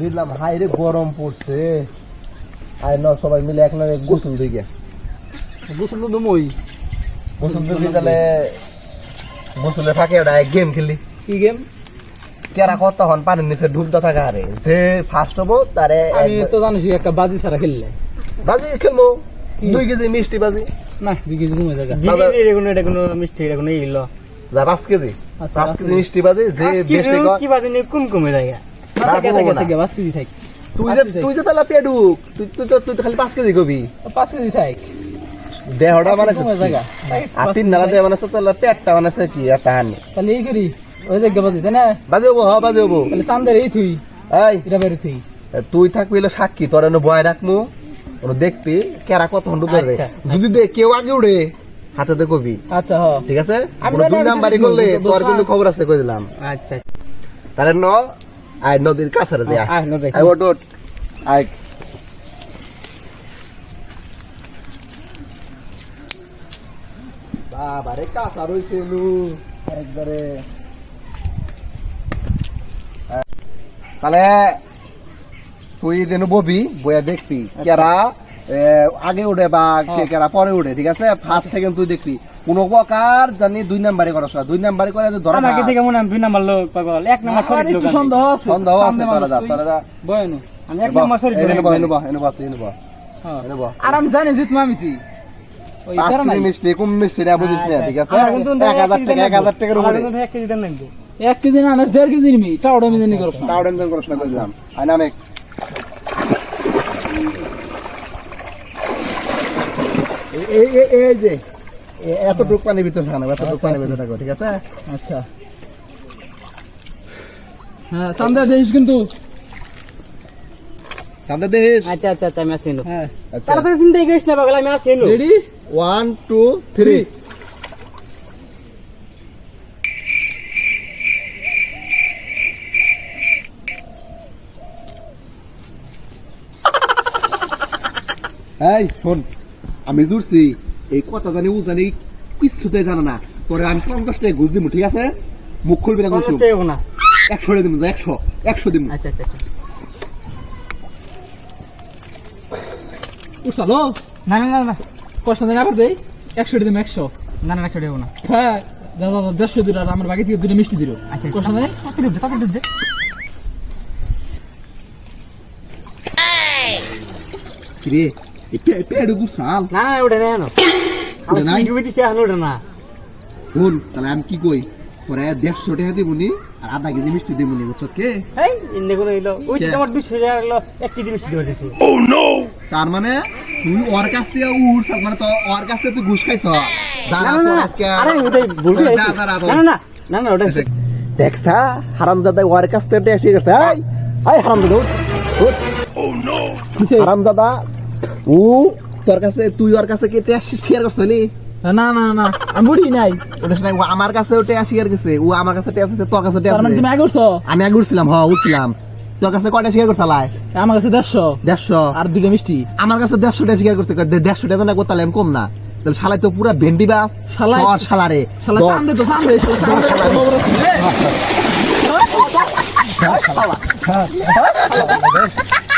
দিলাম হাই রে গরম পড়ছে আয় ন সবাই মিলে এক নয় গোসল দিকে গোসল তো দমই গোসল দিকে তাহলে গোসলে ফাঁকে ওটা গেম খেলি। কি গেম? কেরা কত হন পানির নিচে ডুবতে থাকা আরে। যে ফার্স্ট হব তারে আমি তো জানিস একটা বাজি ছাড়া খেললে। বাজি খেলব। দুই কেজি মিষ্টি বাজি। না দুই কেজি কমে জায়গা এটা কোনো এটা কোনো মিষ্টি এটা কোনো ইল যা পাঁচ কেজি। আচ্ছা, পাঁচ কেজি। মিষ্টি বাজি যে বেশি কি বাজে নি কুম কুমে যায় পাঁচ কেজি থাক। তুই যে তুই যে তাহলে পেডুক তুই তুই তো তুই তো খালি পাঁচ কেজি কবি। পাঁচ কেজি থাক। দেহটা মানে আর তিন নালা দেহ মানে পেটটা মানে কি? এত হানি তাহলে এই করি। ওই জায়গা বাজি তাই না? বাজি হব হ বাজি হব তাহলে চান্দের এই থুই। এই। এটা বের থুই। তুই থাকবি হলো সাক্ষী তোর এনে বয় রাখমু। ওরা দেখবি কেরা কত ঘণ্টা ধরে আচ্ছা, যদি দে কেউ আগে উড়ে হাতে দে কবি। আচ্ছা হ। ঠিক আছে? আমি দুই নাম্বারই করলে তোর কিন্তু খবর আছে কই দিলাম। আচ্ছা। তাহলে ন আয় নদীর কাছে রে যা। আয় নদী। আয় ওট ওট আয়। বাবারে কাঁচা রইছে নু একবারে তাহলে তুই যেন ববি বইয়া দেখবি। কেরা আগে উঠে বা হ্যাঁ। কেরা পরে উঠে ঠিক আছে? ফার্স্ট সেকেন্ড তুই দেখবি। কোন প্রকার জানি দুই নাম্বারে করছ না। দুই নাম্বারে করে যে ধরা আমাকে দেখে মনে দুই নাম্বার লোক পাগল। এক নাম্বার শরীর লোক সন্দেহ আছে সন্দেহ আছে সামনে তোরা যা। তোরা যা। বয়নো আমি এক নাম্বার শরীর লোক এনে বহ এনে। বহ এনে বহ এনে বহ। হ্যাঁ। আর আমি জানি জিতমা আমি তুই। ওই তারা মিষ্টি কম মিষ্টি না বুঝিস না ঠিক আছে? এক হাজার টাকা এক হাজার টাকার উপরে। এক কেজি দাম লাগবে। এক কেজি না আনাস দেড় কেজি নিবি। টাওড়া আমি জানি করছ না। তাও টেনশন করিস না কইলাম আই নামে। এই এই এই যে। এ- এতটুক পানির ভিতরে থাকা না এতটুক পানির ভিতরে থাকো ঠিক আছে? আচ্ছা। হ্যাঁ চান্দা দিস কিন্তু। সামনে দেখিস? আচ্ছা আচ্ছা আচ্ছা আমি আসি নো হ্যাঁ। আচ্ছা তাড়াতাড়ি চিন্তাই করিস না পাগল আমি আসিনো রেডি ওয়ান টু থ্রি এই শোন আমি জুড়ছি। এই কথা জানি ও জানি কিচ্ছুতে জানা না। তোরে আমি পঞ্চাশ টাকা ঘুষ দিব ঠিক আছে? মুখ খুলবি না কিছু না। একশো দিব একশো একশো দিব আচ্ছা আচ্ছা আচ্ছা। না না না না। কষ্ট দেন আবার দেই। একশো দিম একশো। না না একশো টাকা না। হ্যাঁ দাদা দাদা দেড়শো দিল আর আমার বাকি থেকে দুটো মিষ্টি দিল। আচ্ছা কষ্ট। কিরে পেড়ে গুছাল না না ওটা না ওটা নাই? ডুবে দিছে এখন ওটা না তাহলে আমি কি কই তোরা দেড়শো টাকা দিবনি আর আধা কেজি মিষ্টি দিবনি বুঝছ কে এই ইন্দে কোনো হইল ওই কে? আমার দুশো টাকা হলো এক কেজি মিষ্টি দেওয়া দিছে তার মানে তুই ওর কাছ থেকে উড়ছ মানে তো ওর কাছ থেকে তুই ঘুষ খাইছ না দাঁড়া না না আজকে আরে ওটাই ভুল না না না না না ওটা দেখছা হারামজাদা ওর কাছ থেকে এসে গেছে হাই হাই হারামজাদা উঠ, উঠ। হারামজাদা ও তোর কাছে তুই ওর কাছে কে শেয়ার করছিলি না না না আমি বুড়ি নাই। ওটা ও আমার কাছে ওটা শেয়ার গেছে ও আমার কাছে টেয়া আছে তোর কাছে টেয়া মানে আছে। তুমি আগে উঠছো? আমি আগে উঠছিলাম হ উঠছিলাম। তোর কাছে কয়টা শেয়ার করছালাই আমার কাছে দেড়শো। দেড়শো। আর দুটো মিষ্টি। আমার কাছে দেড়শো টাকা শেয়ার করছে দে- দেড়শো টাকা না করতালে আমি কম না। তাহলে শালাই তো পুরা ভেন্ডি বাস শালাই- তোর শালারে। শালা সামনে তো সামনে এসো, সামনে এসো, খবর আছে। এই,